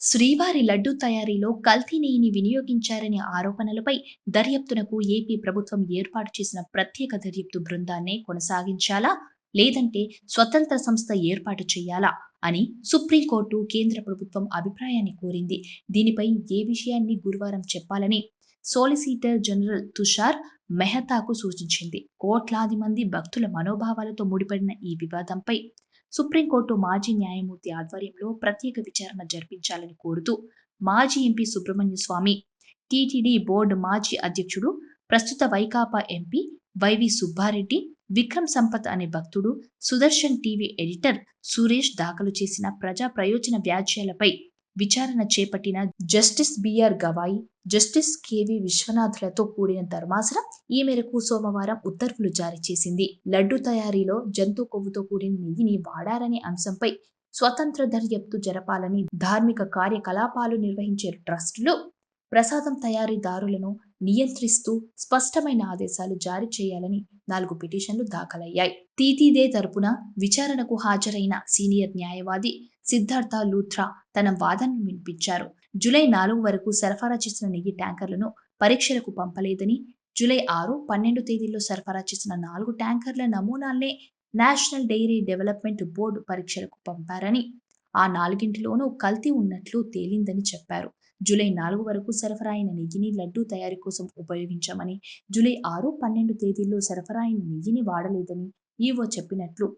శ్రీవారి లడ్డూ తయారీలో కల్తీ నెయ్యిని వినియోగించారనే ఆరోపణలపై దర్యాప్తునకు ఏపీ ప్రభుత్వం ఏర్పాటు చేసిన ప్రత్యేక దర్యాప్తు బృందాన్నే కొనసాగించాలా? లేదంటే స్వతంత్ర సంస్థ ఏర్పాటు చేయాలా? అని సుప్రీంకోర్టు కేంద్ర ప్రభుత్వం అభిప్రాయాన్ని కోరింది. దీనిపై ఏ విషయాన్ని గురువారం చెప్పాలని సోలిసిటర్ జనరల్ తుషార్ మెహతాకు సూచించింది. కోట్లాది మంది భక్తుల మనోభావాలతో ముడిపడిన ఈ వివాదంపై సుప్రీంకోర్టు మాజీ న్యాయమూర్తి ఆధ్వర్యంలో ప్రత్యేక విచారణ జరిపించాలని కోరుతూ మాజీ MP Subramanya Swamy TTD board మాజీ అధ్యక్షుడు ప్రస్తుత వైకాపా ఎంపీ వైవి సుబ్బారెడ్డి విక్రమ్ సంపత్ అనే భక్తుడు సుదర్శన్ టీవీ ఎడిటర్ సురేష్ దాఖలు చేసిన ప్రజా ప్రయోజన వ్యాజ్యాలపై విచారణ చేపట్టిన justice BR Gavai justice KV విశ్వనాథ్లతో కూడిన ధర్మాసనం ఈ మేరకు సోమవారం ఉత్తర్వులు జారీ చేసింది. లడ్డు తయారీలో జంతు కొవ్వుతో కూడిన నెయ్యిని వాడారనే అంశంపై స్వతంత్ర దర్యాప్తు జరపాలని ధార్మిక కార్యకలాపాలు నిర్వహించే ట్రస్టులు ప్రసాదం తయారీదారులను నియంత్రిస్తూ స్పష్టమైన ఆదేశాలు జారీ చేయాలని నాలుగు పిటిషన్లు దాఖలయ్యాయి. తీతీదే తరపున విచారణకు హాజరైన సీనియర్ న్యాయవాది సిద్ధార్థ లూథ్రా తన వాదనను వినిపించారు. జూలై నాలుగు వరకు సరఫరా చేసిన నెయ్యి ట్యాంకర్లను పరీక్షలకు పంపలేదని జూలై ఆరు పన్నెండు తేదీల్లో సరఫరా చేసిన నాలుగు ట్యాంకర్ల నమూనాల్నే నేషనల్ డైరీ డెవలప్మెంట్ బోర్డు పరీక్షలకు పంపారని ఆ నాలుగింటిలోనూ కల్తీ ఉన్నట్లు తేలిందని చెప్పారు. జూలై నాలుగు వరకు సరఫరా అయిన నెయ్యిని లడ్డూ తయారీ కోసం ఉపయోగించామని జూలై ఆరు పన్నెండు తేదీల్లో సరఫరా అయిన నెయ్యిని వాడలేదని ఈవో చెప్పినట్లు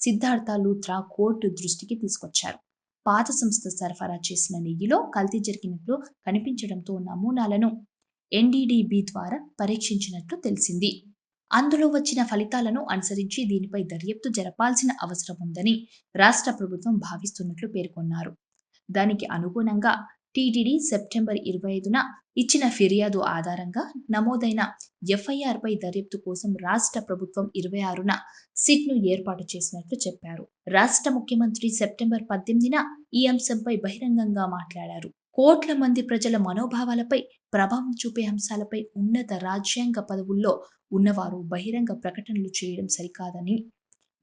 సిద్ధార్థ లూథ్రా కోర్టు దృష్టికి తీసుకొచ్చారు. పాత సంస్థ సరఫరా చేసిన నెయ్యిలో కల్తీ జరిగినట్లు కనిపించడంతో నమూనాలను ఎన్డీడీబీ ద్వారా పరీక్షించినట్లు తెలిసింది. అందులో వచ్చిన ఫలితాలను అనుసరించి దీనిపై దర్యాప్తు జరపాల్సిన అవసరం ఉందని రాష్ట్ర ప్రభుత్వం భావిస్తున్నట్లు పేర్కొన్నారు. దానికి అనుగుణంగా టీటీడీ సెప్టెంబర్ ఇరవై ఐదున ఇచ్చిన ఫిర్యాదు ఆధారంగా నమోదైన ఎఫ్ఐఆర్పై దర్యాప్తు కోసం రాష్ట్ర ప్రభుత్వం ఇరవై ఆరున సిట్ను ఏర్పాటు చేసినట్లు చెప్పారు. రాష్ట్ర ముఖ్యమంత్రి సెప్టెంబర్ పద్దెనిమిదిన ఈ అంశంపై బహిరంగంగా మాట్లాడారు. కోట్ల మంది ప్రజల మనోభావాలపై ప్రభావం చూపే అంశాలపై ఉన్నత రాజ్యాంగ పదవుల్లో ఉన్నవారు బహిరంగ ప్రకటనలు చేయడం సరికాదని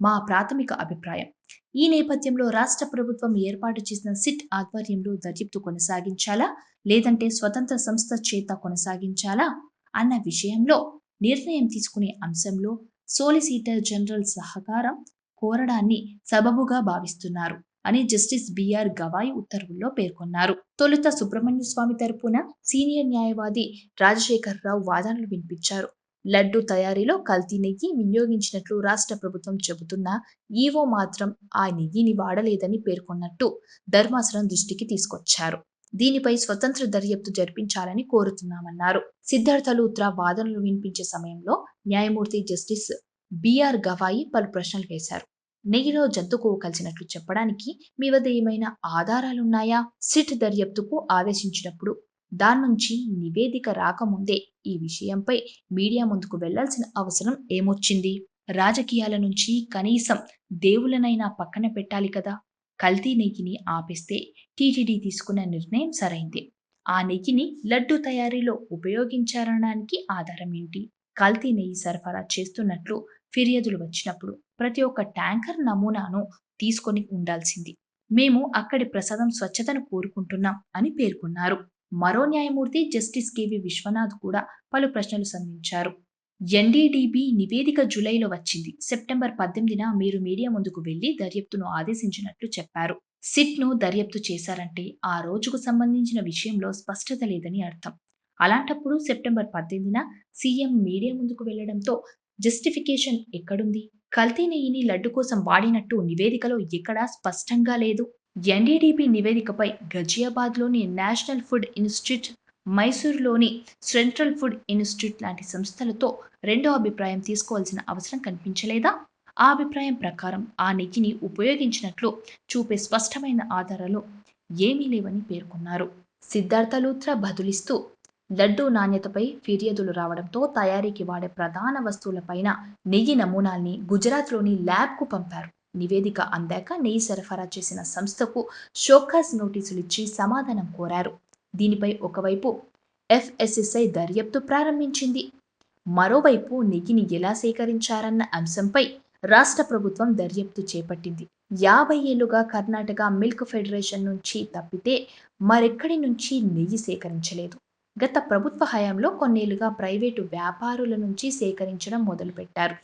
మా ప్రాథమిక అభిప్రాయం. ఈ నేపథ్యంలో రాష్ట్ర ప్రభుత్వం ఏర్పాటు చేసిన సిట్ ఆధ్వర్యంలో దర్యాప్తు కొనసాగించాలా? లేదంటే స్వతంత్ర సంస్థ చేత కొనసాగించాలా? అన్న విషయంలో నిర్ణయం తీసుకునే అంశంలో సోలిసిటర్ జనరల్ సహకారం కోరడాన్ని సబబుగా భావిస్తున్నారు అని జస్టిస్ బిఆర్ గవాయ్ ఉత్తర్వుల్లో పేర్కొన్నారు. తొలుత సుబ్రహ్మణ్య స్వామి తరపున సీనియర్ న్యాయవాది రాజశేఖర్ రావు వాదనలు వినిపించారు. లడ్డు తయారీలో కల్తీ నెయ్యి వినియోగించినట్లు రాష్ట్ర ప్రభుత్వం చెబుతున్నా ఈవో మాత్రం ఆ నెయ్యిని వాడలేదని పేర్కొన్నట్టు ధర్మాసనం దృష్టికి తీసుకొచ్చారు. దీనిపై స్వతంత్ర దర్యాప్తు జరిపించాలని కోరుతున్నామన్నారు. సిద్ధార్థ లూత్రా వాదనలు వినిపించే సమయంలో న్యాయమూర్తి జస్టిస్ బిఆర్ గవాయి పలు ప్రశ్నలు వేశారు. నెయ్యిలో జంతుకు కలిసినట్లు చెప్పడానికి మీ వద్ద ఏమైనా ఆధారాలున్నాయా? సిట్ దర్యాప్తుకు ఆదేశించినప్పుడు దాని నుంచి నివేదిక రాకముందే ఈ విషయంపై మీడియా ముందుకు వెళ్ళాల్సిన అవసరం ఏమొచ్చింది? రాజకీయాల నుంచి కనీసం దేవులనైనా పక్కన పెట్టాలి కదా? కల్తీ నెయ్యిని ఆపేస్తే టీటీడీ తీసుకున్న నిర్ణయం సరైంది. ఆ నెయ్యిని లడ్డు తయారీలో ఉపయోగించారనడానికి ఆధారం ఏంటి కల్తీ నెయ్యి సరఫరా చేస్తున్నట్లు ఫిర్యాదులు వచ్చినప్పుడు ప్రతి ఒక్క ట్యాంకర్ నమూనాను తీసుకొని ఉండాల్సింది. మేము అక్కడి ప్రసాదం స్వచ్ఛతను కోరుకుంటున్నాం అని పేర్కొన్నారు. మరో న్యాయమూర్తి జస్టిస్ కెవి విశ్వనాథ్ కూడా పలు ప్రశ్నలు సంధించారు. ఎన్డీడీబీ నివేదిక జూలైలో వచ్చింది. సెప్టెంబర్ పద్దెనిమిదిన మీరు మీడియా ముందుకు వెళ్ళి దర్యాప్తును ఆదేశించినట్లు చెప్పారు. సిట్ను దర్యాప్తు చేశారంటే ఆ రోజుకు సంబంధించిన విషయంలో స్పష్టత లేదని అర్థం. అలాంటప్పుడు సెప్టెంబర్ పద్దెనిమిదిన సీఎం మీడియా ముందుకు వెళ్ళడంతో జస్టిఫికేషన్ ఎక్కడుంది? కల్తీ నెయ్యిని లడ్డు కోసం వాడినట్టు నివేదికలో ఎక్కడా స్పష్టంగా లేదు. ఎన్డీడీపీ నివేదికపై గజియాబాద్లోని నేషనల్ ఫుడ్ ఇన్స్టిట్యూట్ మైసూరులోని సెంట్రల్ ఫుడ్ ఇన్స్టిట్యూట్ లాంటి సంస్థలతో రెండో అభిప్రాయం తీసుకోవాల్సిన అవసరం కనిపించలేదా? ఆ అభిప్రాయం ప్రకారం ఆ నెయ్యిని ఉపయోగించినట్లు చూపే స్పష్టమైన ఆధారాలు ఏమీ లేవని పేర్కొన్నారు. సిద్ధార్థ లూత్రా బదులిస్తూ లడ్డూ నాణ్యతపై ఫిర్యాదులు రావడంతో తయారీకి వాడే ప్రధాన వస్తువులపైన నెయ్యి నమూనాల్ని గుజరాత్లోని ల్యాబ్కు పంపారు. నివేదిక అందాక నెయ్యి సరఫరా చేసిన సంస్థకు షోకాస్ నోటీసులు ఇచ్చి సమాధానం కోరారు. దీనిపై ఒకవైపు ఎఫ్ఎస్ఎస్ఐ దర్యాప్తు ప్రారంభించింది. మరోవైపు నెయ్యిని ఎలా సేకరించారన్న అంశంపై రాష్ట్ర ప్రభుత్వం దర్యాప్తు చేపట్టింది. యాభై ఏళ్ళుగా కర్ణాటక మిల్క్ ఫెడరేషన్ నుంచి తప్పితే మరెక్కడి నుంచి నెయ్యి సేకరించలేదు. గత ప్రభుత్వ హయాంలో కొన్నేళ్ళుగా ప్రైవేటు వ్యాపారుల నుంచి సేకరించడం మొదలుపెట్టారు.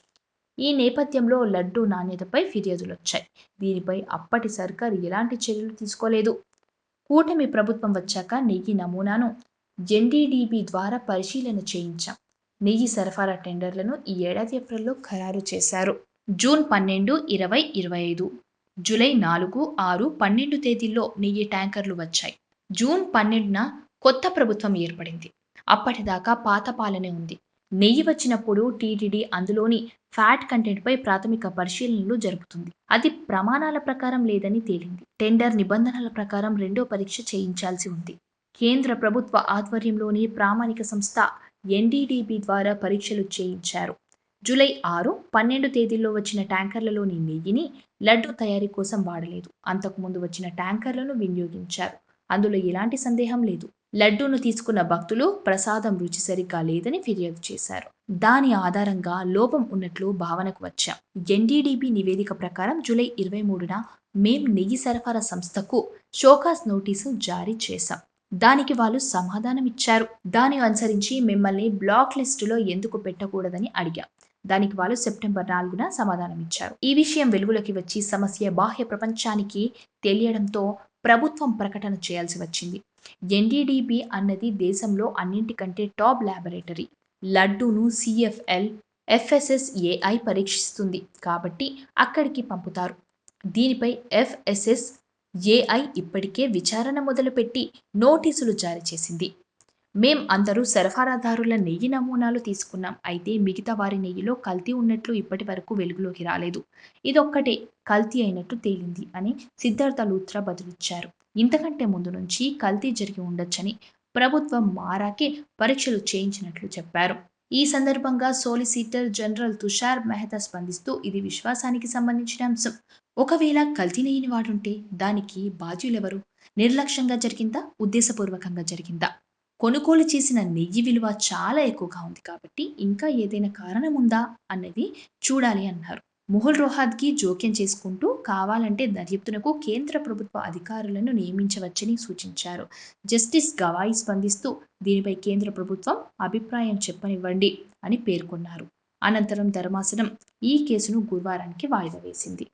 ఈ నేపథ్యంలో లడ్డూ నాణ్యతపై ఫిర్యాదులొచ్చాయి. దీనిపై అప్పటి సర్కారు ఎలాంటి చర్యలు తీసుకోలేదు. కూటమి ప్రభుత్వం వచ్చాక నెయ్యి నమూనాను ఎన్డీడీబీ ద్వారా పరిశీలన చేయించాం. నెయ్యి సరఫరా టెండర్లను ఈ ఏడాది ఏప్రిల్లో ఖరారు చేశారు. జూన్ పన్నెండు ఇరవై ఇరవై ఐదు. జూలై నాలుగు ఆరు పన్నెండు తేదీల్లో నెయ్యి ట్యాంకర్లు వచ్చాయి. జూన్ పన్నెండున కొత్త ప్రభుత్వం ఏర్పడింది. అప్పటిదాకా పాత పాలనే ఉంది. నెయ్యి వచ్చినప్పుడు టీటీడీ అందులోని ఫ్యాట్ కంటెంట్పై ప్రాథమిక పరిశీలనలు జరుపుతుంది. అది ప్రమాణాల ప్రకారం లేదని తేలింది. టెండర్ నిబంధనల ప్రకారం రెండో పరీక్ష చేయించాల్సి ఉంది. కేంద్ర ప్రభుత్వ ఆధ్వర్యంలోని ప్రామాణిక సంస్థ ఎన్డీడీబీ ద్వారా పరీక్షలు చేయించారు. జూలై ఆరు పన్నెండు తేదీల్లో వచ్చిన ట్యాంకర్లలోని నెయ్యిని లడ్డు తయారీ కోసం వాడలేదు. అంతకుముందు వచ్చిన ట్యాంకర్లను వినియోగించారు. అందులో ఎలాంటి సందేహం లేదు. లడ్డూను తీసుకున్న భక్తులు ప్రసాదం రుచి సరిగ్గా లేదని ఫిర్యాదు చేశారు. దాని ఆధారంగా లోపం ఉన్నట్లు భావనకు వచ్చాం. ఎన్డీడీబీ నివేదిక ప్రకారం జూలై ఇరవై మూడున మేం నెయ్యి సరఫరా సంస్థకు షోకాస్ నోటీసు జారీ చేశాం. దానికి వాళ్ళు సమాధానం ఇచ్చారు. దాన్ని అనుసరించి మిమ్మల్ని బ్లాక్ లిస్టులో ఎందుకు పెట్టకూడదని అడిగాం. దానికి వాళ్ళు సెప్టెంబర్ నాలుగున సమాధానం ఇచ్చారు. ఈ విషయం వెలుగులోకి వచ్చి సమస్య బాహ్య ప్రపంచానికి తెలియడంతో ప్రభుత్వం ప్రకటన చేయాల్సి వచ్చింది. ఎన్డీడీబీ అన్నది దేశంలో అన్నింటికంటే టాప్ ల్యాబొరేటరీ. లడ్డూను సిఎఫ్ఎల్ ఎఫ్ఎస్ఎస్ఏఐ పరీక్షిస్తుంది కాబట్టి అక్కడికి పంపుతారు. దీనిపై ఎఫ్ఎస్ఎస్ ఏఐ ఇప్పటికే విచారణ మొదలుపెట్టి నోటీసులు జారీ చేసింది. మేం అందరూ సరఫరాదారుల నెయ్యి నమూనాలు తీసుకున్నాం. అయితే మిగతా వారి నెయ్యిలో కల్తీ ఉన్నట్లు ఇప్పటి వరకు వెలుగులోకి రాలేదు. ఇదొక్కటే కల్తీ అయినట్టు తేలింది అని సిద్ధార్థ లూత్రా బదులిచ్చారు. ఇంతకంటే ముందు నుంచి కల్తీ జరిగి ఉండొచ్చని ప్రభుత్వం మారాకే పరీక్షలు చేయించినట్లు చెప్పారు. ఈ సందర్భంగా సోలిసిటర్ జనరల్ తుషార్ మెహతా స్పందిస్తూ ఇది విశ్వాసానికి సంబంధించిన అంశం. ఒకవేళ కల్తీ నెయ్యిని వాడుంటే దానికి బాధ్యులెవరు? నిర్లక్ష్యంగా జరిగిందా? ఉద్దేశపూర్వకంగా జరిగిందా? కొనుగోలు చేసిన నెయ్యి విలువ చాలా ఎక్కువగా ఉంది కాబట్టి ఇంకా ఏదైనా కారణం ఉందా అన్నది చూడాలి అన్నారు. మొహుల్ రోహాద్కి జోక్యం చేసుకుంటూ కావాలంటే దర్యాప్తునకు కేంద్ర ప్రభుత్వ అధికారులను నియమించవచ్చని సూచించారు. జస్టిస్ గవాయి స్పందిస్తూ దీనిపై కేంద్ర ప్రభుత్వం అభిప్రాయం చెప్పనివ్వండి అని పేర్కొన్నారు. అనంతరం ధర్మాసనం ఈ కేసును గురువారానికి వాయిదా వేసింది.